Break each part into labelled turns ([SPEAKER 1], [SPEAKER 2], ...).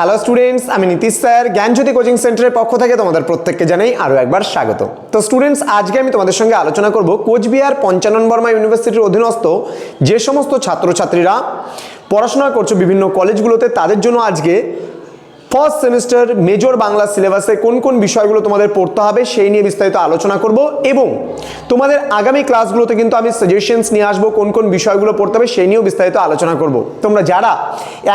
[SPEAKER 1] Hello students আমি Nitish sir. জ্ঞানজ্যোতি coaching সেন্টারের পক্ষ থেকে তোমাদের প্রত্যেককে জানাই আরও একবার স্বাগত। তো স্টুডেন্টস আজকে আমি তোমাদের সঙ্গে আলোচনা করব কোচবিহার পঞ্চানন বর্মা ইউনিভার্সিটির অধীনস্থ যে সমস্ত ছাত্রছাত্রীরা পড়াশোনা করছ বিভিন্ন কলেজগুলোতে তাদের জন্য আজকে ফার্স্ট সেমিস্টার মেজর বাংলা সিলেবাসে কোন কোন বিষয়গুলো তোমাদের পড়তে হবে সেই নিয়ে বিস্তারিত আলোচনা করব এবং তোমাদের আগামী ক্লাসগুলোতে কিন্তু আমি সাজেশনস নিয়ে আসব কোন কোন বিষয়গুলো পড়তে হবে সেই নিয়েও বিস্তারিত আলোচনা করব। তোমরা যারা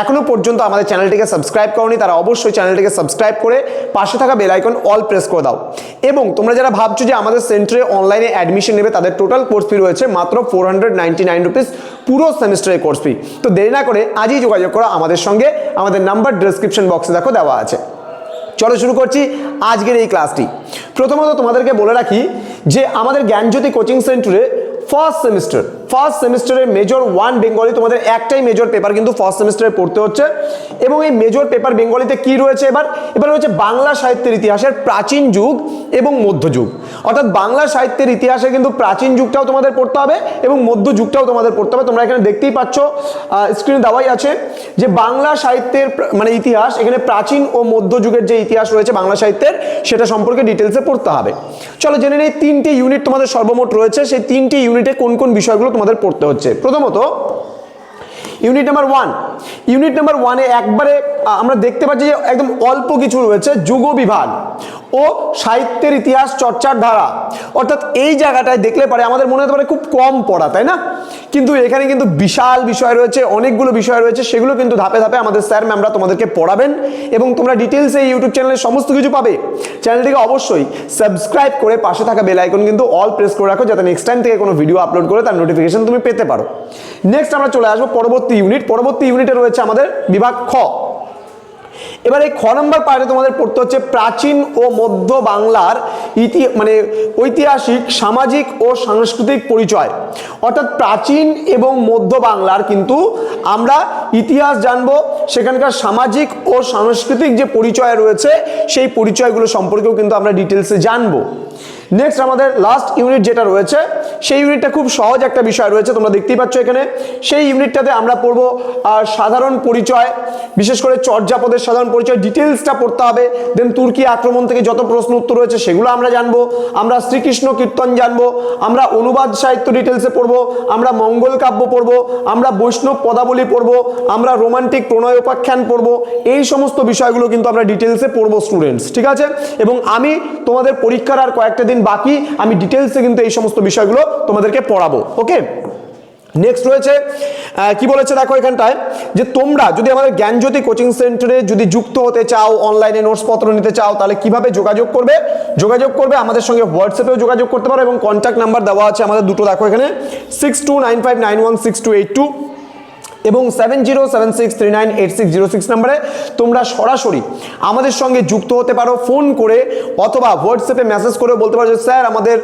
[SPEAKER 1] এখনও পর্যন্ত আমাদের চ্যানেলটিকে সাবস্ক্রাইব করনি তারা অবশ্যই চ্যানেলটিকে সাবস্ক্রাইব করে পাশে থাকা বেল আইকন অল প্রেস করে দাও এবং তোমরা যারা ভাবছ যে আমাদের সেন্টারে অনলাইনে অ্যাডমিশন নেবে তাদের টোটাল কোর্স ফি রয়েছে মাত্র four hundred ninety nine rupees পুরো সেমিস্টারের কোর্স ফি তো দেরি না করে আজই যোগাযোগ করো আমাদের সঙ্গে। আমাদের নাম্বার ডিসক্রিপশন বক্সে দেখো। দেওয়া আছে। চলো শুরু করছি আজকের এই ক্লাসটি। প্রথমত তোমাদেরকে বলে রাখি যে আমাদের জ্ঞানজ্যোতি কোচিং সেন্টারে ফার্স্ট সেমিস্টার ফার্স্ট সেমিস্টারের মেজর ওয়ান বেঙ্গলি তোমাদের একটাই মেজর পেপার কিন্তু ফার্স্ট সেমিস্টারে পড়তে হচ্ছে এবং এই মেজর পেপার বেঙ্গলিতে কি রয়েছে এবার? এবার রয়েছে বাংলা সাহিত্যের ইতিহাসের প্রাচীন যুগ এবং মধ্যযুগ অর্থাৎ বাংলা সাহিত্যের ইতিহাসে কিন্তু প্রাচীন যুগটাও তোমাদের পড়তে হবে এবং মধ্যযুগটাও তোমাদের পড়তে হবে। তোমরা এখানে দেখতেই পাচ্ছ স্ক্রিনে দেওয়াই আছে যে বাংলা সাহিত্যের মানে ইতিহাস, এখানে প্রাচীন ও মধ্যযুগের যে ইতিহাস রয়েছে বাংলা সাহিত্যের, সেটা সম্পর্কে ডিটেলসে পড়তে হবে। চলো জেনে নেই তিনটি ইউনিট তোমাদের সর্বমোট রয়েছে। সেই তিনটি ইউনিটে কোন কোন বিষয়গুলো তোমাদের পড়তে হচ্ছে? প্রথমত unit number one unit number ওয়ানে একবারে আমরা দেখতে পাচ্ছি যে একদম অল্প কিছু রয়েছে যুগ বিভাগ ও সাহিত্যের ইতিহাস চর্চার ধারা। অর্থাৎ এই জায়গাটায় দেখলে পারে আমাদের মনে হতে পারে খুব কম পড়া, তাই না? কিন্তু এখানে কিন্তু বিশাল বিষয় রয়েছে, অনেকগুলো বিষয় রয়েছে, সেগুলো কিন্তু ধাপে ধাপে আমাদের স্যার ম্যামরা তোমাদেরকে পড়াবেন এবং তোমরা ডিটেলসে এই ইউটিউব চ্যানেলে সমস্ত কিছু পাবে। চ্যানেলটিকে অবশ্যই সাবস্ক্রাইব করে পাশে থাকা বেল আইকন কিন্তু অল প্রেস করে রাখো, যাতে নেক্সট টাইম থেকে কোনো ভিডিও আপলোড করে তার নোটিফিকেশন তুমি পেতে পারো। নেক্সট আমরা চলে আসব পরবর্তী ইউনিট পরবর্তী ইউনিটে রয়েছে আমাদের বিভাগ খ। এবার এই খ নম্বর পার্টে তোমাদের পড়তে হচ্ছে প্রাচীন ও মধ্য বাংলার ইতি মানে ঐতিহাসিক, সামাজিক ও সাংস্কৃতিক পরিচয়। অর্থাৎ প্রাচীন এবং মধ্য বাংলার কিন্তু আমরা ইতিহাস জানব, সেখানকার সামাজিক ও সাংস্কৃতিক যে পরিচয় রয়েছে, সেই পরিচয়গুলো সম্পর্কেও কিন্তু আমরা ডিটেলসে জানব। নেক্সট আমাদের লাস্ট ইউনিট যেটা রয়েছে, সেই ইউনিটটা খুব সহজ একটা বিষয় রয়েছে, তোমরা দেখতেই পাচ্ছ এখানে। সেই ইউনিটটাতে আমরা পড়ব সাধারণ পরিচয়, বিশেষ করে চর্যাপদের সাধারণ পরিচয় ডিটেলসটা পড়তে হবে। দেন তুর্কি আক্রমণ থেকে যত প্রশ্ন উত্তর রয়েছে, সেগুলো আমরা জানব। আমরা শ্রীকৃষ্ণ কীর্তন জানব। আমরা অনুবাদ সাহিত্য ডিটেলসে পড়ব। আমরা মঙ্গল কাব্য পড়ব। আমরা বৈষ্ণব পদাবলী পড়ব। আমরা রোমান্টিক প্রণয় উপাখ্যান পড়ব। এই সমস্ত বিষয়গুলো কিন্তু আমরা ডিটেলসে পড়ব স্টুডেন্টস ঠিক আছে? এবং আমি তোমাদের পরীক্ষার আর কয়েকটা দিন বাকি, আমি ডিটেলসে কিন্তু এই সমস্ত বিষয়গুলো তোমাদেরকে পড়াবো, ওকে? নেক্সট রয়েছে কি বলেছে দেখো এখানটায়? যে তোমরা যদি আমাদের জ্ঞানজ্যোতি কোচিং সেন্টারে যদি যুক্ত হতে চাও অনলাইনে নোটসপত্র নিতে চাও, তাহলে কীভাবে যোগাযোগ করবে? যোগাযোগ করবে আমাদের সঙ্গে হোয়াটসঅ্যাপেও যোগাযোগ করতে পারো এবং কন্ট্যাক্ট নাম্বার দেওয়া আছে আমাদের দুটো, দেখো এখানে six two nine five nine one six two eight two এবং seven zero seven six three nine eight six zero six নাম্বারে তোমরা সরাসরি আমাদের সঙ্গে যুক্ত হতে পারো। ফোন করে অথবা হোয়াটসঅ্যাপে মেসেজ করে বলতে পারো যে, স্যার, আমাদের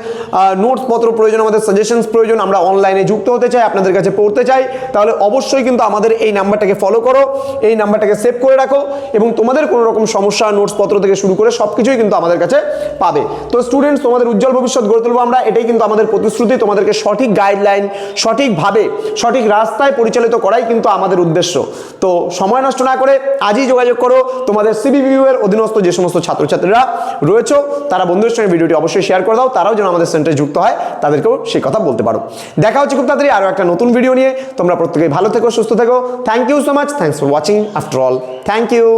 [SPEAKER 1] নোটস পত্র প্রয়োজন, আমাদের সাজেশনস প্রয়োজন, আমরা অনলাইনে যুক্ত হতে চাই, আপনাদের কাছে পড়তে চাই। তাহলে অবশ্যই কিন্তু আমাদের এই নাম্বারটাকে ফলো করো, এই নাম্বারটাকে সেভ করে রাখো এবং তোমাদের কোনো রকম সমস্যা নোটস পত্র থেকে শুরু করে সব কিছুই কিন্তু আমাদের কাছে পাবে। তো স্টুডেন্টস তোমাদের উজ্জ্বল ভবিষ্যৎ গড়ে তুলবো আমরা। এটাই কিন্তু আমাদের প্রতিশ্রুতি। তোমাদেরকে সঠিক গাইডলাইন সঠিকভাবে, সঠিক রাস্তায় পরিচালিত করাই কিন্তু আমাদের উদ্দেশ্য। তো সময় নষ্ট না করে আজই যোগাযোগ করো। তোমাদের সিবিবিউ এর অধীনস্থ যে সমস্ত ছাত্রছাত্রীরা রয়েছে, তারা বন্ধুদের সঙ্গে ভিডিওটি অবশ্যই শেয়ার করে দাও। তারাও যেন আমাদের সেন্টারে যুক্ত হয়, তাদেরকেও সেই কথা বলতে পারো। দেখা হচ্ছে খুব তাড়াতাড়ি আরও একটা নতুন ভিডিও নিয়ে। তোমরা প্রত্যেকেই ভালো থেকো, সুস্থ থেকো। Thank you so much thanks for watching after all thank you